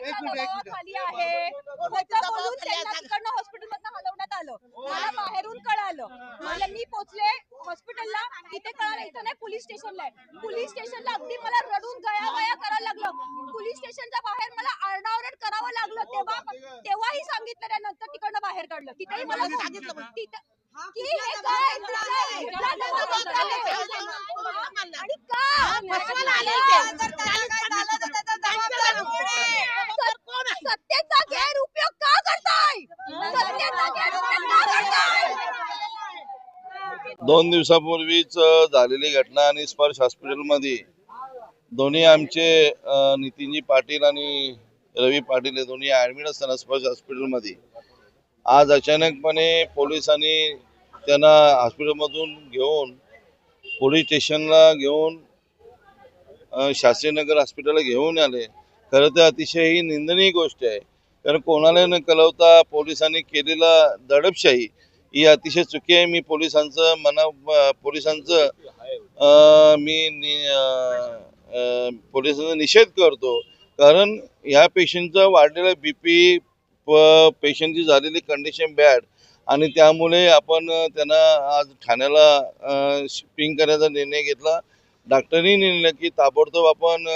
लोकांच्या दबावाखाली आहे. खोटं बोलून त्यांना तिकडनं हॉस्पिटलमधनं हलवण्यात आलं. मला बाहेरून कळालं. मला मी पोचले हॉस्पिटलला इथे कळालं इथं नाही पोलीस स्टेशनला आहे. पोलीस स्टेशनला अगदी मला रडून गया गया करायला लागलं. पोलीस स्टेशनच्या बाहेर मला आरडाओरड करावं लागलं. तेव्हा तेव्हाही सांगितलं त्यानंतर तिकडनं बाहेर काढलं. तिथेही मला सांगितलं. तिथं की हे काय? तुझं इथला दबाव होता. आणि का? दोन दिवसापूर्वीच झालेली घटना आणि स्पर्श हॉस्पिटलमध्ये दोन्ही आमचे नितीनजी पाटील आणि रवी पाटील हे दोन्ही ॲडमिट असताना स्पर्श हॉस्पिटलमध्ये. आज अचानकपणे पोलिसांनी त्यांना हॉस्पिटलमधून घेऊन पोलीस स्टेशनला घेऊन शास्त्रीनगर हॉस्पिटलला घेऊन आले. खरं तर अतिशय ही निंदनीय गोष्ट आहे. कारण कोणाला न कळवता पोलिसांनी केलेला दडपशाही ही अतिशय चुकी आहे. मी पोलिसांचं मना पोलिसांचं मी पोलिसांचा निषेध करतो. कारण ह्या पेशंटचा वाढलेला बी पी पेशंटची झालेली कंडिशन बॅड आणि त्यामुळे आपण त्यांना आज ठाण्याला शिफ्टिंग करायचा निर्णय घेतला. डॉक्टरनी निर्णय की ताबडतोब आपण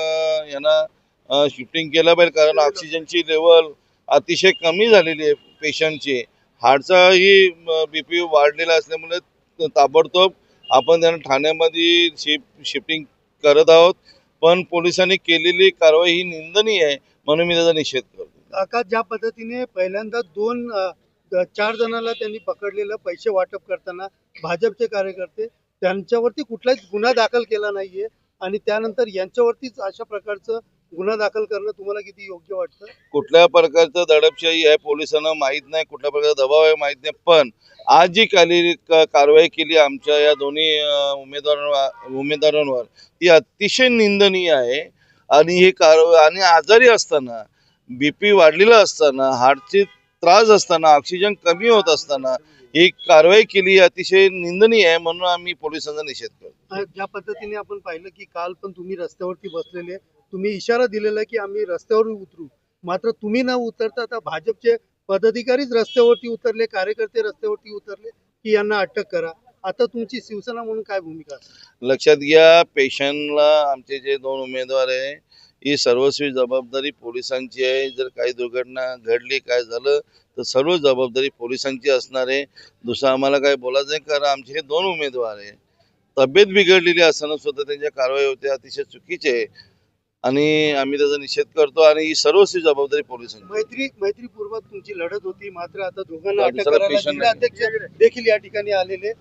यांना शिफ्टिंग केलं पाहिजे. कारण ऑक्सिजनची लेवल अतिशय कमी झालेली आहे पेशंटची. हार्टचाही बी पी वाढलेला असल्यामुळे ताबडतोब आपण त्यांना ठाण्यामध्ये शिफ्ट शिफ्टिंग करत आहोत. पण पोलिसांनी केलेली कारवाई ही निंदनीय आहे म्हणून मी त्याचा निषेध करतो. काका ज्या पद्धतीने पहिल्यांदा दोन चार जणांना त्यांनी पकडलेलं पैसे वाटप करताना भाजपचे कार्यकर्ते त्यांच्यावरती कुठलाच गुन्हा दाखल केला नाहीये आणि त्यानंतर यांच्यावरतीच अशा प्रकारचं गुन्हा दाखल करणं तुम्हाला किती योग्य वाटतं? कुठल्या प्रकारचं दडपशाही आहे पोलिसांना माहीत नाही कुठल्या प्रकारचा दबाव आहे माहीत नाही पण आज जी काली क- कारवाई केली आमच्या या दोन्ही उमेदवारांवर उमेदवारांवर ती अतिशय निंदनीय आहे. आणि ही कारवाई आणि आजारी असताना बी पी वाढलेला असताना हार्टचे त्रास असताना ऑक्सिजन कमी होत असताना ही कारवाई केली अतिशय निंदनीय आहे म्हणून आम्ही पोलिसांचा निषेध करतो. ज्या पद्धतीने आपण पाहिलं की काल पण तुम्ही रस्त्यावरती बसलेले तुम्ही इशारा दिलेला की आम्ही रस्त्यावर उतरू. मात्र तुम्ही न उतरता आता भाजपचे पदाधिकारीच रस्त्यावरती उतरले कार्यकर्ते रस्त्यावरती उतरले की यांना अटक करा. आता तुमची शिवसेना म्हणून काय भूमिका लक्षात घ्या पेशंटला आमचे जे दोन उमेदवार आहे ही सर्वस्वी जबाबदारी पोलिसांची आहे. जर काही दुर्घटना घडली काय झालं तर सर्व जबाबदारी पोलिसांची असणार आहे. दुसरं आम्हाला काय बोलायचं नाही कारण आमचे हे दोन उमेदवार आहे. तब्येत बिघडलेली असताना सुद्धा त्यांच्या कारवाई होते अतिशय चुकीचे आहे. आणि आम्ही त्याचा निषेध करतो आणि ही सर्वस्वी जबाबदारी पोलिसांची. मैत्री मैत्रीपूर्वक तुमची लढत होती मात्र आता दोघांना अटक करायला जिल्हा अध्यक्ष देखील या ठिकाणी आलेले.